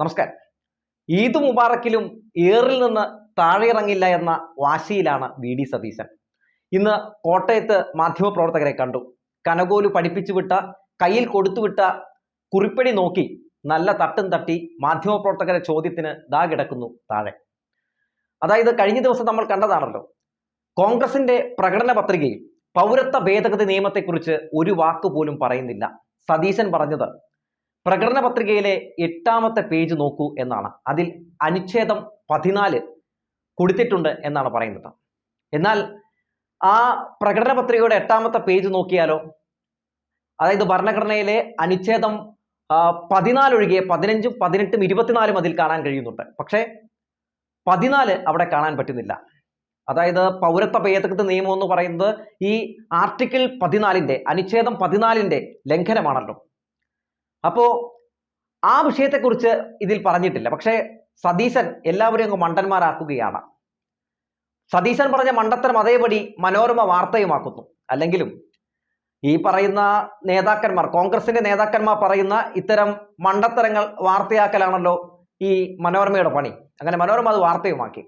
നമസ്കാരം. ഈദ് മുബാറക്കിലും ഏറിൽ നിന്ന് താഴെയിറങ്ങില്ല എന്ന വാശിയിലാണ് വി ഡി സതീശൻ. ഇന്ന് കോട്ടയത്ത് മാധ്യമപ്രവർത്തകരെ കണ്ടു. കനകോലു പഠിപ്പിച്ചു വിട്ട കയ്യിൽ കൊടുത്തുവിട്ട കുറിപ്പടി നോക്കി നല്ല തട്ടും തട്ടി മാധ്യമപ്രവർത്തകരെ ചോദ്യത്തിന് ദാ കിടക്കുന്നു താഴെ. അതായത് കഴിഞ്ഞ ദിവസം നമ്മൾ കണ്ടതാണല്ലോ. കോൺഗ്രസിന്റെ പ്രകടന പത്രികയിൽ പൗരത്വ ഭേദഗതി നിയമത്തെക്കുറിച്ച് ഒരു വാക്ക് പോലും പറയുന്നില്ല. സതീശൻ പറഞ്ഞത് പ്രകടന പത്രികയിലെ എട്ടാമത്തെ പേജ് നോക്കൂ എന്നാണ്. അതിൽ അനുച്ഛേദം പതിനാല് കൊടുത്തിട്ടുണ്ട് എന്നാണ് പറയുന്നത്. എന്നാൽ ആ പ്രകടന പത്രികയുടെ എട്ടാമത്തെ പേജ് നോക്കിയാലോ? അതായത് ഭരണഘടനയിലെ അനുച്ഛേദം പതിനാലൊഴികെ പതിനഞ്ചും പതിനെട്ടും ഇരുപത്തിനാലും അതിൽ കാണാൻ കഴിയുന്നുണ്ട്. പക്ഷേ പതിനാല് അവിടെ കാണാൻ പറ്റുന്നില്ല. അതായത് പൗരത്വ ഭേദഗതി നിയമം എന്ന് പറയുന്നത് ഈ ആർട്ടിക്കിൾ പതിനാലിന്റെ അനുച്ഛേദം പതിനാലിന്റെ ലംഘനമാണല്ലോ. അപ്പോ ആ വിഷയത്തെക്കുറിച്ച് ഇതിൽ പറഞ്ഞിട്ടില്ല. പക്ഷേ സതീശൻ എല്ലാവരെയും അങ്ങ് മണ്ടന്മാരാക്കുകയാണ്. സതീശൻ പറഞ്ഞ മണ്ടത്തരം അതേപടി മനോരമ വാർത്തയുമാക്കുന്നു. അല്ലെങ്കിലും ഈ പറയുന്ന നേതാക്കന്മാർ കോൺഗ്രസിന്റെ നേതാക്കന്മാർ പറയുന്ന ഇത്തരം മണ്ടത്തരങ്ങൾ വാർത്തയാക്കലാണല്ലോ ഈ മനോരമയുടെ പണി. അങ്ങനെ മനോരമ അത് വാർത്തയുമാക്കി.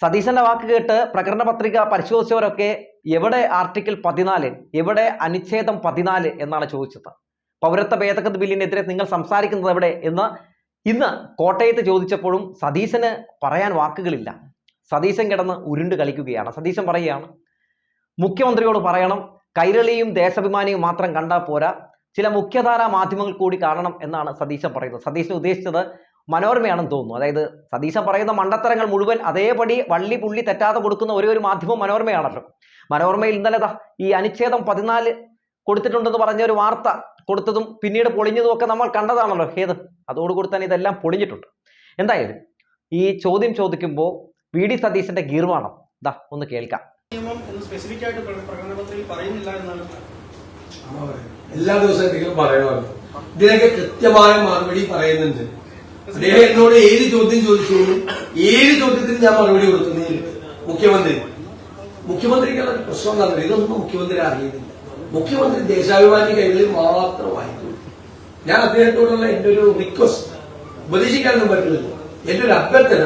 സതീശന്റെ വാക്ക് കേട്ട് പ്രകടന പത്രിക പരിശോധിച്ചവരൊക്കെ എവിടെ ആർട്ടിക്കിൾ പതിനാല് എവിടെ അനുച്ഛേദം പതിനാല് എന്നാണ് ചോദിച്ചത്. പൗരത്വ ഭേദഗതി ബില്ലിനെതിരെ നിങ്ങൾ സംസാരിക്കുന്നത് എവിടെ എന്ന് ഇന്ന് കോട്ടയത്ത് ചോദിച്ചപ്പോഴും സതീശന് പറയാൻ വാക്കുകളില്ല. സതീശൻ കിടന്ന് ഉരുണ്ട് കളിക്കുകയാണ്. സതീശൻ പറയുകയാണ് മുഖ്യമന്ത്രിയോട് പറയണം കൈരളിയും ദേശാഭിമാനിയും മാത്രം കണ്ടാൽ പോരാ. ചില മുഖ്യധാരാ മാധ്യമങ്ങൾ കൂടി കാണണം എന്നാണ് സതീശൻ പറയുന്നത്. സതീശൻ ഉദ്ദേശിച്ചത് മനോരമയാണെന്ന് തോന്നുന്നു. അതായത് സതീശൻ പറയുന്ന മണ്ടത്തരങ്ങൾ മുഴുവൻ അതേപടി വള്ളി പുള്ളി തെറ്റാതെ കൊടുക്കുന്ന ഒരേ ഒരു മാധ്യമം മനോരമയാണല്ലോ. മനോരമയിൽ ഇന്നലെ ഈ അനുച്ഛേദം പതിനാല് കൊടുത്തിട്ടുണ്ടെന്ന് പറഞ്ഞ ഒരു വാർത്ത കൊടുത്തതും പിന്നീട് പൊളിഞ്ഞതും ഒക്കെ നമ്മൾ കണ്ടതാണല്ലോ ഏത് അതോടുകൂടി തന്നെ ഇതെല്ലാം പൊളിഞ്ഞിട്ടുണ്ട്. എന്തായാലും ഈ ചോദ്യം ചോദിക്കുമ്പോൾ വി ഡി സതീശന്റെ ഗീർവാണം. ദാ ഒന്ന് കേൾക്കാം? എല്ലാ ദിവസവും നിങ്ങൾ പറയണമല്ലോ. ഇതിനൊക്കെ കൃത്യമായ മറുപടി പറയുന്നുണ്ട്. അദ്ദേഹം എന്നോട് ഏത് ചോദ്യം ചോദിച്ചു ഏത് ചോദ്യത്തിന് ഞാൻ മറുപടി കൊടുക്കുന്നു മുഖ്യമന്ത്രി. മുഖ്യമന്ത്രിക്കുള്ള പ്രശ്നം എന്താ ഇതൊന്നും മുഖ്യമന്ത്രി അറിയുന്നില്ല. മുഖ്യമന്ത്രി ദേശാഭിമാനി കൈകളിൽ മാത്രം വായിക്കും ഞാൻ അദ്ദേഹത്തോടുള്ള എന്റെ ഒരു റിക്വസ്റ്റ് ഉപദേശിക്കാനൊന്നും പറ്റില്ല. എന്റെ ഒരു അഭ്യർത്ഥന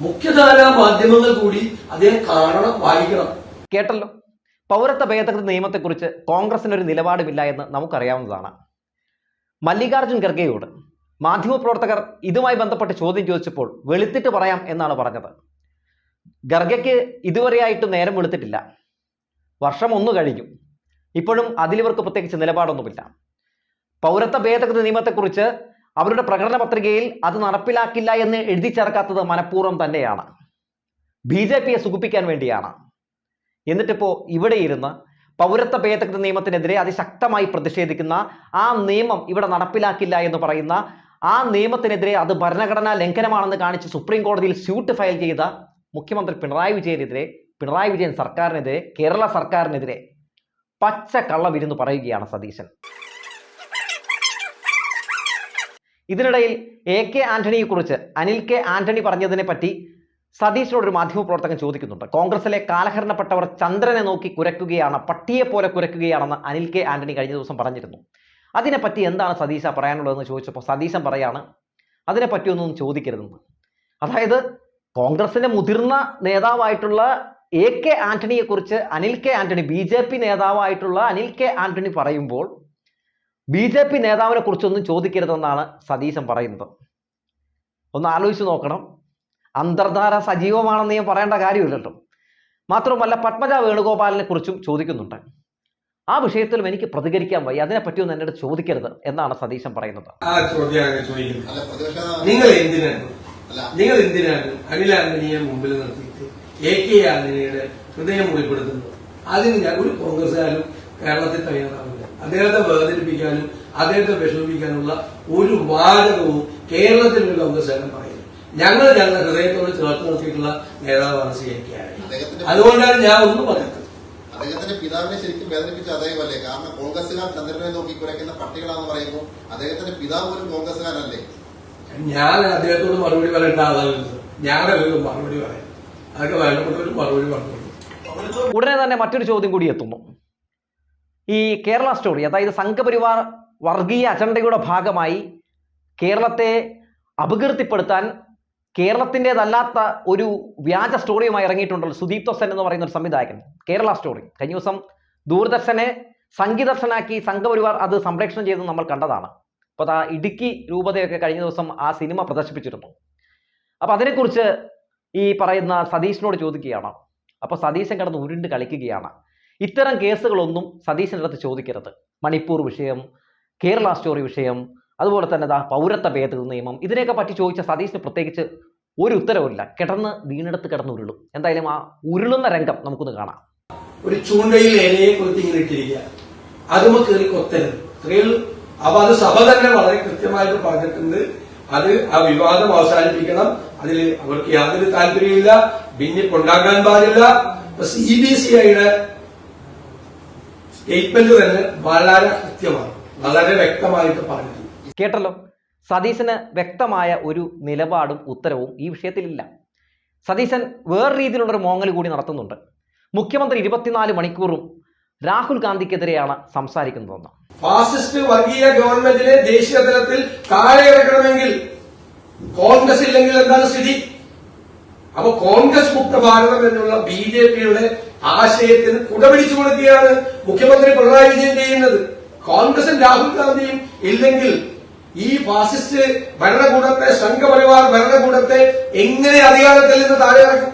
മുഖ്യധാരാ മാധ്യമങ്ങൾ കൂടി അദ്ദേഹം കാണണം വായിക്കണം. കേട്ടല്ലോ. പൗരത്വ ഭേദഗതി നിയമത്തെക്കുറിച്ച് കോൺഗ്രസിന് ഒരു നിലപാടുമില്ല എന്ന് നമുക്കറിയാവുന്നതാണ്. മല്ലികാർജുൻ ഖർഗെയോട് മാധ്യമപ്രവർത്തകർ ഇതുമായി ബന്ധപ്പെട്ട് ചോദ്യം ചോദിച്ചപ്പോൾ വെളുത്തിട്ട് പറയാം എന്നാണ് പറഞ്ഞത്. ഖർഗയ്ക്ക് ഇതുവരെയായിട്ട് നേരം വെളുത്തിട്ടില്ല. വർഷം ഒന്ന് കഴിഞ്ഞു. ഇപ്പോഴും അതിലിവർക്ക് പ്രത്യേകിച്ച് നിലപാടൊന്നുമില്ല. പൗരത്വ ഭേദഗതി നിയമത്തെക്കുറിച്ച് അവരുടെ പ്രകടന പത്രികയിൽ അത് നടപ്പിലാക്കില്ല എന്ന് എഴുതി ചേർക്കാത്തത് മനഃപൂർവം തന്നെയാണ്. ബി ജെ പിയെ സുഖിപ്പിക്കാൻ വേണ്ടിയാണ്. എന്നിട്ടിപ്പോ ഇവിടെ ഇരുന്ന് പൗരത്വ ഭേദഗതി നിയമത്തിനെതിരെ അതിശക്തമായി പ്രതിഷേധിക്കുന്ന ആ നിയമം ഇവിടെ നടപ്പിലാക്കില്ല എന്ന് പറയുന്ന ആ നിയമത്തിനെതിരെ അത് ഭരണഘടനാ ലംഘനമാണെന്ന് കാണിച്ച് സുപ്രീം കോടതിയിൽ സ്യൂട്ട് ഫയൽ ചെയ്ത മുഖ്യമന്ത്രി പിണറായി വിജയനെതിരെ പിണറായി വിജയൻ സർക്കാരിനെതിരെ കേരള സർക്കാരിനെതിരെ പച്ച കള്ളവിരുന്ന് പറയുകയാണ് സതീശൻ. ഇതിനിടയിൽ എ കെ ആന്റണിയെ കുറിച്ച് അനിൽ കെ ആന്റണി പറഞ്ഞതിനെ പറ്റി സതീശനോട് ഒരു മാധ്യമപ്രവർത്തകൻ ചോദിക്കുന്നുണ്ട്. കോൺഗ്രസിലെ കാലഹരണപ്പെട്ടവർ ചന്ദ്രനെ നോക്കി കുരക്കുകയാണ് പട്ടിയെ പോലെ കുരക്കുകയാണെന്ന് അനിൽ കെ ആന്റണി കഴിഞ്ഞ ദിവസം പറഞ്ഞിരുന്നു. അതിനെപ്പറ്റി എന്താണ് സതീശ പറയാനുള്ളതെന്ന് ചോദിച്ചപ്പോൾ സതീശൻ പറയാണ് അതിനെപ്പറ്റിയൊന്നും ചോദിക്കരുതെന്ന്. അതായത് കോൺഗ്രസിന്റെ മുതിർന്ന നേതാവായിട്ടുള്ള എ കെ ആന്റണിയെ കുറിച്ച് Anil K Antony B J P നേതാവായിട്ടുള്ള Anil K Antony പറയുമ്പോൾ ബി ജെ പി നേതാവിനെ കുറിച്ചൊന്നും ചോദിക്കരുതെന്നാണ് സതീശൻ പറയുന്നത്. ഒന്ന് ആലോചിച്ച് നോക്കണം. അന്തർധാര സജീവമാണെന്ന് ഞാൻ പറയേണ്ട കാര്യമില്ലല്ലോ. മാത്രമല്ല പത്മജ വേണുഗോപാലിനെ കുറിച്ചും ചോദിക്കുന്നുണ്ട്. ആ വിഷയത്തിലും എനിക്ക് പ്രതികരിക്കാൻ വയ്യ. അതിനെപ്പറ്റിയൊന്നും എന്നോട് ചോദിക്കരുത് എന്നാണ് സതീശൻ പറയുന്നത്. നിങ്ങൾ എന്തിനാണ്? നിങ്ങൾ എന്തിനാണ് അനിൽ ആന്റണിയെ മുമ്പിൽ നിർത്തിയിട്ട് എ കെ ആന്റണിയുടെ ഹൃദയം ഉൾപ്പെടുത്തുന്നു അതിന് ഞാൻ ഒരു കോൺഗ്രസ്സുകാരും കേരളത്തിൽ തയ്യാറാവില്ല. അദ്ദേഹത്തെ വേദനിപ്പിക്കാനും അദ്ദേഹത്തെ വിഷമിപ്പിക്കാനുള്ള ഒരു വാചകവും കേരളത്തിൽ ഒരു കോൺഗ്രസ്സുകാരൻ പറയുന്നു ഞങ്ങൾ ഞങ്ങളുടെ ഹൃദയത്തോട് ചേർത്ത് നിർത്തിയിട്ടുള്ള നേതാവാണ് സി എ കെ ആന്റണി. അതുകൊണ്ടാണ് ഞാൻ ഒന്നും പറയാത്തത്. അദ്ദേഹത്തിന്റെ പിതാവിനെ ശരിക്കും വേദനിപ്പിച്ച അദ്ദേഹമല്ലേ കാരണം കോൺഗ്രസ്സുകാർ ചന്ദ്രനെ നോക്കി കുറയ്ക്കുന്ന പട്ടികളാന്ന് പറയുമ്പോൾ അദ്ദേഹത്തിന്റെ പിതാവ് ഒരു കോൺഗ്രസ്സുകാരല്ലേ? ഞാൻ അദ്ദേഹത്തോട് മറുപടി പറയേണ്ട ആളാണ്. ഞാനൊരു മറുപടി പറയാം. ഉടനെ തന്നെ മറ്റൊരു ചോദ്യം കൂടി എത്തുന്നു. ഈ കേരള സ്റ്റോറി അതായത് സംഘപരിവാർ വർഗീയ അജണ്ടയുടെ ഭാഗമായി കേരളത്തെ അപകീർത്തിപ്പെടുത്താൻ കേരളത്തിന്റെതല്ലാത്ത ഒരു വ്യാജ സ്റ്റോറിയുമായി ഇറങ്ങിയിട്ടുണ്ടല്ലോ സുദീപ് തോസൻ എന്ന് പറയുന്ന ഒരു സംവിധായകൻ. കേരള സ്റ്റോറി കഴിഞ്ഞ ദിവസം ദൂരദർശനെ സംഗീതർശനാക്കി സംഘപരിവാർ അത് സംപ്രേഷണം ചെയ്തത് നമ്മൾ കണ്ടതാണ്. അപ്പോൾ ആ ഇടുക്കി രൂപതയൊക്കെ കഴിഞ്ഞ ദിവസം ആ സിനിമ പ്രദർശിപ്പിച്ചിരുന്നു. അപ്പോൾ അതിനെക്കുറിച്ച് ഈ പറയുന്ന സതീശനോട് ചോദിക്കുകയാണ്. അപ്പോൾ സതീശൻ കിടന്ന് ഉരുണ്ട് കളിക്കുകയാണ്. ഇത്തരം കേസുകളൊന്നും സതീശന്റെ അടുത്ത് ചോദിക്കരുത്. മണിപ്പൂർ വിഷയം കേരള സ്റ്റോറി വിഷയം അതുപോലെ തന്നെ ദാ പൗരത്വ ഭേദഗതി നിയമം ഇതിനെയൊക്കെ പറ്റി ചോദിച്ച സതീശന് പ്രത്യേകിച്ച് ഒരു ഉത്തരവില്ല കിടന്ന് വീണെടുത്ത് കിടന്ന് ഉരുളും. എന്തായാലും ആ ഉരുളുന്ന രംഗം നമുക്കൊന്ന് കാണാം. ഒരു ചൂണ്ടയിൽ ഇലയെ കുറിച്ച് ഇങ്ങനെ ഇട്ടിരിക്കുക. അതുമ കയറി കൊത്തരുത്. സ്ത്രീകൾ അപ്പൊ അത് സഭ തന്നെ വളരെ കൃത്യമായിട്ട് പറഞ്ഞിട്ടുണ്ട്. അത് ആ വിവാദം അവസാനിപ്പിക്കണം. അതിൽ അവർക്ക് യാതൊരു താല്പര്യമില്ല ഭിന്നിപ്പുണ്ടാക്കാൻ പാടില്ല. സി ബി സി ഐയുടെ സ്റ്റേറ്റ്മെന്റ് തന്നെ വളരെ കൃത്യമാണ് വളരെ വ്യക്തമായിട്ട് പറഞ്ഞു കേട്ടല്ലോ? സതീശന് വ്യക്തമായ ഒരു നിലപാടും ഉത്തരവും ഈ വിഷയത്തിലില്ല. സതീശൻ വേറെ രീതിയിലുള്ളൊരു മോങ്ങൽ കൂടി നടത്തുന്നുണ്ട്. മുഖ്യമന്ത്രി ഇരുപത്തിനാല് മണിക്കൂറും രാഹുൽ ഗാന്ധിക്കെതിരെയാണ് സംസാരിക്കുന്നതെന്ന്. ഫാസിസ്റ്റ് വർഗീയ ഗവൺമെന്റിനെ ദേശീയ തലത്തിൽ താഴെ ഇറക്കണമെങ്കിൽ കോൺഗ്രസ് ഇല്ലെങ്കിൽ എന്താണ് സ്ഥിതി? അപ്പൊ കോൺഗ്രസ് മുക്ത ഭാരതം എന്നുള്ള ബി ജെ പിയുടെ ആശയത്തിന് കുടപിടിച്ചു കൊടുക്കുകയാണ് മുഖ്യമന്ത്രി പിണറായി വിജയൻ ചെയ്യുന്നത്. കോൺഗ്രസും രാഹുൽ ഗാന്ധിയും ഇല്ലെങ്കിൽ ഈ ഫാസിസ്റ്റ് ഭരണകൂടത്തെ സംഘപരിവാർ ഭരണകൂടത്തെ എങ്ങനെ അധികാരത്തിൽ നിന്ന് താഴെ ഇറക്കും?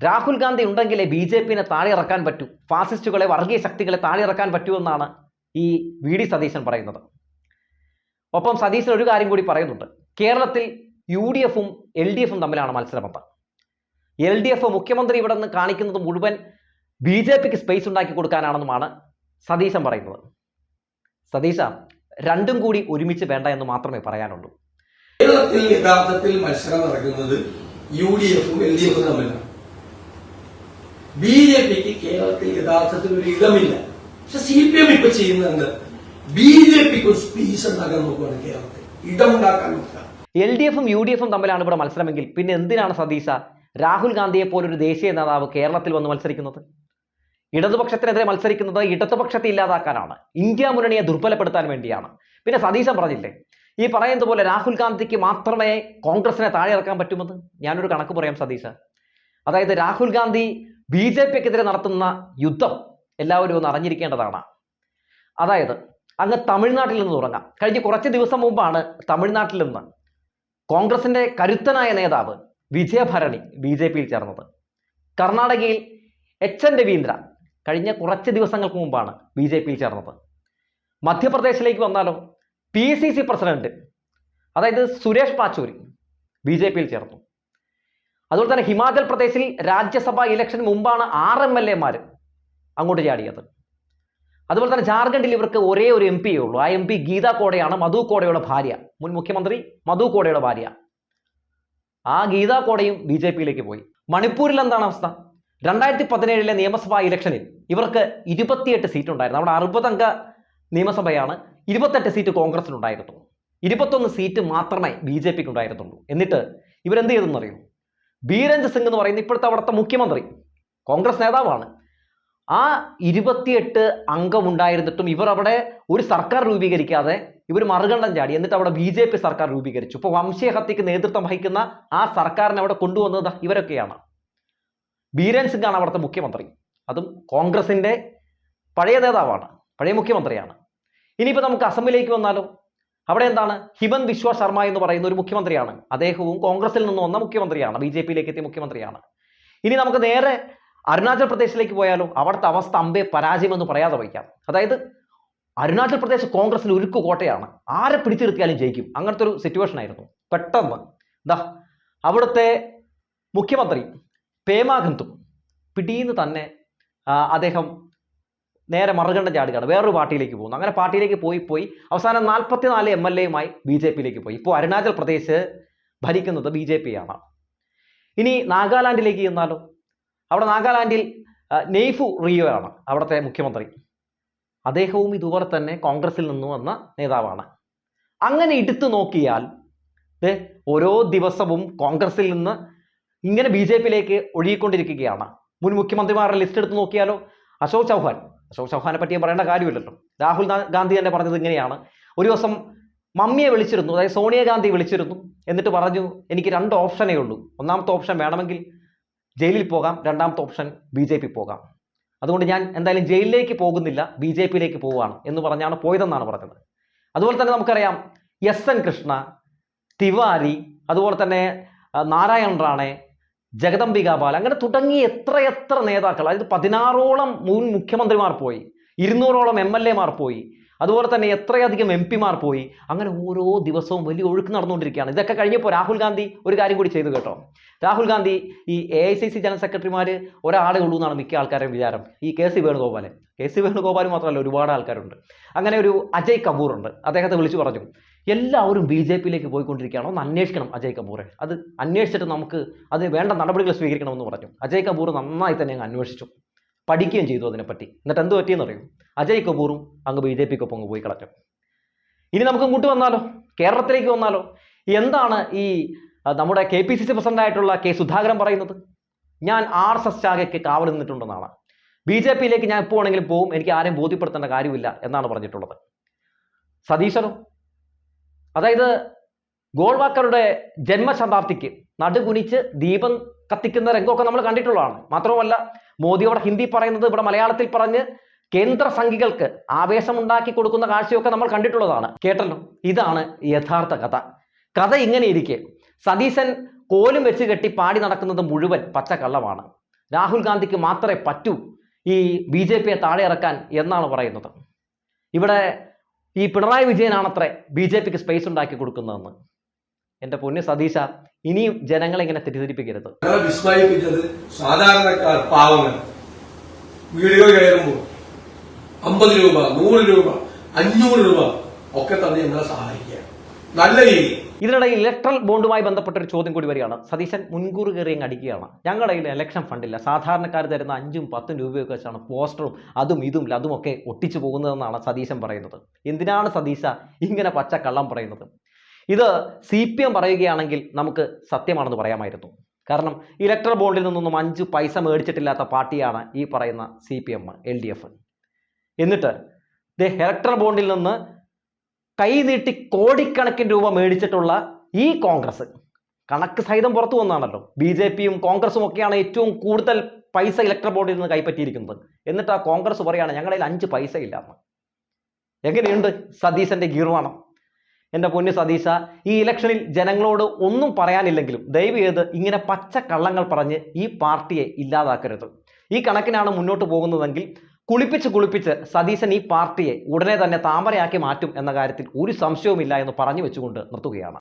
രാഹുൽ ഗാന്ധി ഉണ്ടെങ്കിലേ ബി ജെ പിനെ താഴെ ഇറക്കാൻ പറ്റൂ. ഫാസിസ്റ്റുകളെ വർഗീയ ശക്തികളെ താഴെ ഇറക്കാൻ എന്നാണ് ഈ വി ഡി സതീശൻ പറയുന്നത്. ഒപ്പം സതീശൻ ഒരു കാര്യം കൂടി പറയുന്നുണ്ട്. കേരളത്തിൽ യു ഡി എഫും എൽ ഡി എഫും തമ്മിലാണ് മത്സരമെന്ന് എൽ ഡി എഫ് മുഖ്യമന്ത്രി ഇവിടെ നിന്ന് കാണിക്കുന്നത് മുഴുവൻ ബി ജെ പിക്ക് സ്പേസ് ഉണ്ടാക്കി കൊടുക്കാനാണെന്നുമാണ് സതീശൻ പറയുന്നത്. സതീശ രണ്ടും കൂടി ഒരുമിച്ച് വേണ്ട എന്ന് മാത്രമേ പറയാനുള്ളൂ. കേരളത്തിൽ യഥാർത്ഥത്തിൽ മത്സരം നടക്കുന്നത് യു ഡി എഫും എൽ ഡി എഫും തമ്മിലാണ്. ബി ജെ പിക്ക് കേരളത്തിൽ യഥാർത്ഥത്തിൽ ഒരു ഇടമില്ല. പക്ഷെ സി പി എം ഇപ്പൊ ചെയ്യുന്നുണ്ട്. ബി ജെ പിക്ക് ഒരു സ്പേസ് ഉണ്ടാക്കാൻ നോക്കുകയാണ് കേരളത്തിൽ. എൽ ഡി എഫും യു ഡി എഫും തമ്മിലാണ് ഇവിടെ മത്സരമെങ്കിൽ പിന്നെ എന്തിനാണ് സതീശ രാഹുൽ ഗാന്ധിയെ പോലൊരു ദേശീയ നേതാവ് കേരളത്തിൽ വന്ന് മത്സരിക്കുന്നത്? ഇടതുപക്ഷത്തിനെതിരെ മത്സരിക്കുന്നത് ഇടതുപക്ഷത്തെ ഇല്ലാതാക്കാനാണ്. ഇന്ത്യ മുന്നണിയെ ദുർബലപ്പെടുത്താൻ വേണ്ടിയാണ്. പിന്നെ സതീശൻ പറഞ്ഞില്ലേ ഈ പറയുന്നത് പോലെ രാഹുൽ ഗാന്ധിക്ക് മാത്രമേ കോൺഗ്രസിനെ താഴെ ഇറക്കാൻ പറ്റുമെന്ന് ഞാനൊരു കണക്ക് പറയാം സതീശ. അതായത് രാഹുൽ ഗാന്ധി ബി ജെ പിക്കെതിരെ നടത്തുന്ന യുദ്ധം എല്ലാവരും ഒന്ന് അറിഞ്ഞിരിക്കേണ്ടതാണ്. അതായത് അങ്ങ് തമിഴ്നാട്ടിൽ നിന്ന് തുടങ്ങാം. കഴിഞ്ഞ കുറച്ച് ദിവസം മുമ്പാണ് തമിഴ്നാട്ടിൽ നിന്ന് കോൺഗ്രസിന്റെ കരുത്തനായ നേതാവ് വിജയഭരണി ബി ജെ പിയിൽ ചേർന്നത്. കർണാടകയിൽ എച്ച് എൻ രവീന്ദ്ര കഴിഞ്ഞ കുറച്ച് ദിവസങ്ങൾക്ക് മുമ്പാണ് ബി ജെ പിയിൽ ചേർന്നത്. മധ്യപ്രദേശിലേക്ക് വന്നാലോ പി സി സി പ്രസിഡന്റ് അതായത് സുരേഷ് പാച്ചൂരി ബി ജെ പിയിൽ ചേർന്നു. അതുപോലെ തന്നെ ഹിമാചൽ പ്രദേശിൽ രാജ്യസഭാ ഇലക്ഷൻ മുമ്പാണ് ആറ് എം എൽ എമാർ അങ്ങോട്ട് ചാടിയത്. അതുപോലെ തന്നെ ജാർഖണ്ഡിൽ ഇവർക്ക് ഒരേ ഒരു എം പിയേ ഉള്ളൂ. ആ എം പി ഗീത കോടയാണ് മധു കോടയുടെ ഭാര്യ. മുൻ മുഖ്യമന്ത്രി മധു കോടയുടെ ഭാര്യ. ആ ഗീത കോടയും ബി ജെ പിയിലേക്ക് പോയി. മണിപ്പൂരിൽ എന്താണ് അവസ്ഥ? രണ്ടായിരത്തി പതിനേഴിലെ നിയമസഭാ ഇലക്ഷനിൽ ഇവർക്ക് ഇരുപത്തിയെട്ട് സീറ്റ് ഉണ്ടായിരുന്നു അവിടെ അറുപതംഗ നിയമസഭയാണ് ഇരുപത്തെട്ട് സീറ്റ് കോൺഗ്രസിനുണ്ടായിരുന്നു. ഇരുപത്തൊന്ന് സീറ്റ് മാത്രമേ ബി ജെ പിക്ക് ഉണ്ടായിരുന്നുള്ളൂ എന്നിട്ട് ഇവരെന്ത് ചെയ്തെന്നറിയും? ബീരഞ്ജ് സിംഗ് എന്ന് പറയുന്ന ഇപ്പോഴത്തെ അവിടുത്തെ മുഖ്യമന്ത്രി കോൺഗ്രസ് നേതാവാണ് ആ ഇരുപത്തിയെട്ട് അംഗമുണ്ടായിരുന്നിട്ടും ഇവർ അവിടെ ഒരു സർക്കാർ രൂപീകരിക്കാതെ ഇവർ മറുകണ്ഠം ചാടി. എന്നിട്ട് അവിടെ ബി ജെ പി സർക്കാർ രൂപീകരിച്ചു. ഇപ്പോൾ വംശീയഹത്യക്ക് നേതൃത്വം വഹിക്കുന്ന ആ സർക്കാരിനെ അവിടെ കൊണ്ടുവന്നത് ഇവരൊക്കെയാണ്. ബീരൻ ആണ് അവിടുത്തെ മുഖ്യമന്ത്രി. അതും കോൺഗ്രസിന്റെ പഴയ നേതാവാണ്. പഴയ മുഖ്യമന്ത്രിയാണ്. ഇനിയിപ്പോൾ നമുക്ക് അസമിലേക്ക് വന്നാലോ? അവിടെ എന്താണ്? ഹിമന്ത് വിശ്വ ശർമ്മ എന്ന് പറയുന്ന ഒരു മുഖ്യമന്ത്രിയാണ്. അദ്ദേഹവും കോൺഗ്രസിൽ നിന്ന് വന്ന മുഖ്യമന്ത്രിയാണ്. ബി ജെ പിയിലേക്ക് എത്തിയ മുഖ്യമന്ത്രിയാണ്. ഇനി നമുക്ക് നേരെ അരുണാചൽ പ്രദേശിലേക്ക് പോയാലോ അവിടുത്തെ അവസ്ഥ അമ്പേ പരാജയം എന്ന് പറയാതെ വയ്ക്കാം. അതായത് അരുണാചൽ പ്രദേശ് കോൺഗ്രസിന് ഉരുക്കു കോട്ടയാണ്. ആരെ പിടിച്ചെടുത്തിയാലും ജയിക്കും. അങ്ങനത്തെ ഒരു സിറ്റുവേഷൻ ആയിരുന്നു. പെട്ടെന്ന് ദാ അവിടുത്തെ മുഖ്യമന്ത്രി പേമാഗന്തും പിടിയിന്ന് തന്നെ അദ്ദേഹം നേരെ മറുകണ്ഠം ചാടുകയാണ്. വേറൊരു പാർട്ടിയിലേക്ക് പോകുന്നു. അങ്ങനെ പാർട്ടിയിലേക്ക് പോയി പോയി. അവസാനം നാൽപ്പത്തിനാല് എം എൽ എയുമായി ബി ജെ പിയിലേക്ക് പോയി. ഇപ്പോൾ അരുണാചൽ പ്രദേശ് ഭരിക്കുന്നത് ബി ജെ പി ആണ്. ഇനി നാഗാലാൻഡിലേക്ക് ചെന്നാലോ? അവിടെ നാഗാലാൻഡിൽ നെയ്ഫു റിയോ ആണ് അവിടുത്തെ മുഖ്യമന്ത്രി. അദ്ദേഹവും ഇതുപോലെ തന്നെ കോൺഗ്രസിൽ നിന്ന് വന്ന നേതാവാണ്. അങ്ങനെ എടുത്തു നോക്കിയാൽ ഓരോ ദിവസവും കോൺഗ്രസിൽ നിന്ന് ഇങ്ങനെ ബി ജെ പിയിലേക്ക് ഒഴുകിക്കൊണ്ടിരിക്കുകയാണ്. മുൻ മുഖ്യമന്ത്രിമാരുടെ ലിസ്റ്റ് എടുത്ത് നോക്കിയാലോ? അശോക് ചൗഹാൻ. അശോക് ചൗഹാനെ പറ്റി പറയേണ്ട കാര്യമില്ലല്ലോ. രാഹുൽ ഗാന്ധി തന്നെ പറഞ്ഞത് ഇങ്ങനെയാണ്. ഒരു ദിവസം മമ്മിയെ വിളിച്ചിരുന്നു അതായത് സോണിയാഗാന്ധി വിളിച്ചിരുന്നു. എന്നിട്ട് പറഞ്ഞു എനിക്ക് രണ്ട് ഓപ്ഷനേ ഉള്ളൂ. ഒന്നാമത്തെ ഓപ്ഷൻ വേണമെങ്കിൽ ജയിലിൽ പോകാം രണ്ടാമത്തെ ഓപ്ഷൻ ബി ജെ പി പോകാം. അതുകൊണ്ട് ഞാൻ എന്തായാലും ജയിലിലേക്ക് പോകുന്നില്ല ബി ജെ പിയിലേക്ക് പോവുകയാണ് എന്ന് പറഞ്ഞാണ് പോയതെന്നാണ് പറഞ്ഞത്. അതുപോലെ തന്നെ നമുക്കറിയാം എസ് എൻ കൃഷ്ണ തിവാരി അതുപോലെ തന്നെ നാരായൺ റാണെ ജഗദംബിക ബാൽ അങ്ങനെ തുടങ്ങി എത്രയെത്ര നേതാക്കൾ അതായത് പതിനാറോളം മുൻ മുഖ്യമന്ത്രിമാർ പോയി ഇരുന്നൂറോളം എം എൽ എമാർ പോയി അതുപോലെ തന്നെ എത്രയധികം എം പിമാർ പോയി അങ്ങനെ ഓരോ ദിവസവും വലിയ ഒഴുക്ക് നടന്നുകൊണ്ടിരിക്കുകയാണ്. ഇതൊക്കെ കഴിഞ്ഞപ്പോൾ രാഹുൽ ഗാന്ധി ഒരു കാര്യം കൂടി ചെയ്തു കേട്ടോ. രാഹുൽ ഗാന്ധി ഈ A I C C general സെക്രട്ടറിമാർ ഒരാളെ ഉള്ളൂ എന്നാണ് മിക്ക ആൾക്കാരുടെ വിചാരം. ഈ K C Venugopal K C Venugopal മാത്രമല്ല ഒരുപാട് ആൾക്കാരുണ്ട്. അങ്ങനെ ഒരു അജയ് കപൂർ ഉണ്ട് അദ്ദേഹത്തെ വിളിച്ചു പറഞ്ഞു എല്ലാവരും ബി ജെ പിയിലേക്ക് പോയിക്കൊണ്ടിരിക്കുകയാണോ? ഒന്ന് അന്വേഷിക്കണം അജയ് കപൂറെ. അത് അന്വേഷിച്ചിട്ട് നമുക്ക് അത് വേണ്ട നടപടികൾ സ്വീകരിക്കണമെന്ന് പറഞ്ഞു. അജയ് കപൂർ നന്നായി തന്നെ അങ്ങ് അന്വേഷിച്ചു. പഠിക്കുകയും ചെയ്തു അതിനെപ്പറ്റി. എന്നിട്ട് എന്ത് പറ്റിയെന്ന് അറിയും? അജയ് കപൂറും അങ്ങ് ബി ജെ പിക്കൊപ്പം പോയി കളഞ്ഞു. ഇനി നമുക്ക് ഇങ്ങോട്ട് വന്നാലോ? കേരളത്തിലേക്ക് വന്നാലോ? എന്താണ് ഈ നമ്മുടെ കെ പി സി സി പ്രസിഡന്റായിട്ടുള്ള കെ സുധാകരൻ പറയുന്നത്? ഞാൻ ആർ എസ് എസ് ശാഖയ്ക്ക് കാവൽ നിന്നിട്ടുണ്ടെന്നാണ്. ബി ജെ പിയിലേക്ക് ഞാൻ ഇപ്പോൾ ആണെങ്കിലും പോവും എനിക്ക് ആരെയും ബോധ്യപ്പെടുത്തേണ്ട കാര്യമില്ല എന്നാണ് പറഞ്ഞിട്ടുള്ളത്. സതീശനോ? അതായത് ഗോൾവാക്കറുടെ ജന്മശതാബ്ദിക്ക് നടുകുനിച്ച് ദീപം കത്തിക്കുന്ന രംഗമൊക്കെ നമ്മൾ കണ്ടിട്ടുള്ളതാണ്. മാത്രമല്ല മോദി അവിടെ ഹിന്ദി പറയുന്നത് ഇവിടെ മലയാളത്തിൽ പറഞ്ഞ് കേന്ദ്ര സംഘികൾക്ക് ആവേശമുണ്ടാക്കി കൊടുക്കുന്ന കാഴ്ചയൊക്കെ നമ്മൾ കണ്ടിട്ടുള്ളതാണ്. കേട്ടല്ലോ? ഇതാണ് യഥാർത്ഥ കഥ. കഥ ഇങ്ങനെ ഇരിക്കെ സതീശൻ കോലും വെച്ച് കെട്ടി പാടി നടക്കുന്നത് മുഴുവൻ പച്ചക്കള്ളമാണ്. രാഹുൽ ഗാന്ധിക്ക് മാത്രമേ പറ്റൂ ഈ ബി ജെ പിയെ താഴെ ഇറക്കാൻ എന്നാണ് പറയുന്നത്. ഇവിടെ ഈ പിണറായി വിജയനാണത്രേ ബി ജെ പിക്ക് സ്പേസ് ഉണ്ടാക്കി കൊടുക്കുന്നതെന്ന്. എന്റെ പൊന്നു സതീശ ഇനിയും ജനങ്ങളെ ഇങ്ങനെ തെറ്റിദ്ധരിപ്പിക്കരുത് വിസ്മയിപ്പിച്ചത് സാധാരണക്കാർ പാവങ്ങൾ. വീടുകൾ കയറുമ്പോൾ അമ്പത് രൂപ നൂറ് രൂപ അഞ്ഞൂറ് രൂപ ഒക്കെ തന്നെ ഞങ്ങളെ സഹായിക്കുക. നല്ല രീതി. ഇതിനിടയിൽ ഇലക്ട്രൽ ബോണ്ടുമായി ബന്ധപ്പെട്ട ഒരു ചോദ്യം കൂടി വരികയാണ്. സതീശൻ മുൻകൂർ കയറി അങ്ങ് അടിക്കുകയാണ്. ഞങ്ങളുടെ കയ്യിൽ ഇലക്ഷൻ ഫണ്ടില്ല സാധാരണക്കാർ തരുന്ന അഞ്ചും പത്തും രൂപയൊക്കെ വെച്ചാണ് പോസ്റ്ററും അതും ഇതും അതുമൊക്കെ ഒട്ടിച്ചു പോകുന്നതെന്നാണ് സതീശൻ പറയുന്നത്. എന്തിനാണ് സതീശ ഇങ്ങനെ പച്ച കള്ളം പറയുന്നത്? ഇത് സി പി എം പറയുകയാണെങ്കിൽ നമുക്ക് സത്യമാണെന്ന് പറയാമായിരുന്നു. കാരണം ഇലക്ട്രൽ ബോണ്ടിൽ നിന്നൊന്നും അഞ്ച് പൈസ മേടിച്ചിട്ടില്ലാത്ത പാർട്ടിയാണ് ഈ പറയുന്ന C P M L D F എന്നിട്ട് ഇലക്ട്രൽ ബോണ്ടിൽ നിന്ന് കൈ നീട്ടി കോടിക്കണക്കിന് രൂപ മേടിച്ചിട്ടുള്ള ഈ കോൺഗ്രസ്. കണക്ക് സഹിതം പുറത്തു വന്നാണല്ലോ ബി ജെ പിയും കോൺഗ്രസും ഒക്കെയാണ് ഏറ്റവും കൂടുതൽ പൈസ ഇലക്ട്രൽ ബോണ്ടിൽ നിന്ന് കൈപ്പറ്റിയിരിക്കുന്നത്. എന്നിട്ട് ആ കോൺഗ്രസ് പറയുകയാണ് ഞങ്ങളിൽ അഞ്ച് പൈസ ഇല്ലാന്ന്. എങ്ങനെയുണ്ട് സതീശന്റെ ഗീർവാണം? എന്റെ പൊന്നു സതീശ? ഈ ഇലക്ഷനിൽ ജനങ്ങളോട് ഒന്നും പറയാനില്ലെങ്കിലും ദയവ് ചെയ്ത് ഇങ്ങനെ പച്ച കള്ളങ്ങൾ പറഞ്ഞ് ഈ പാർട്ടിയെ ഇല്ലാതാക്കരുത്. ഈ കണക്കിനാണ് മുന്നോട്ട് പോകുന്നതെങ്കിൽ കുളിപ്പിച്ച് കുളിപ്പിച്ച് സതീശൻ ഈ പാർട്ടിയെ ഉടനെ തന്നെ താമരയാക്കി മാറ്റും എന്ന കാര്യത്തിൽ ഒരു സംശയവുമില്ല എന്ന് പറഞ്ഞു വെച്ചുകൊണ്ട് നിർത്തുകയാണ്.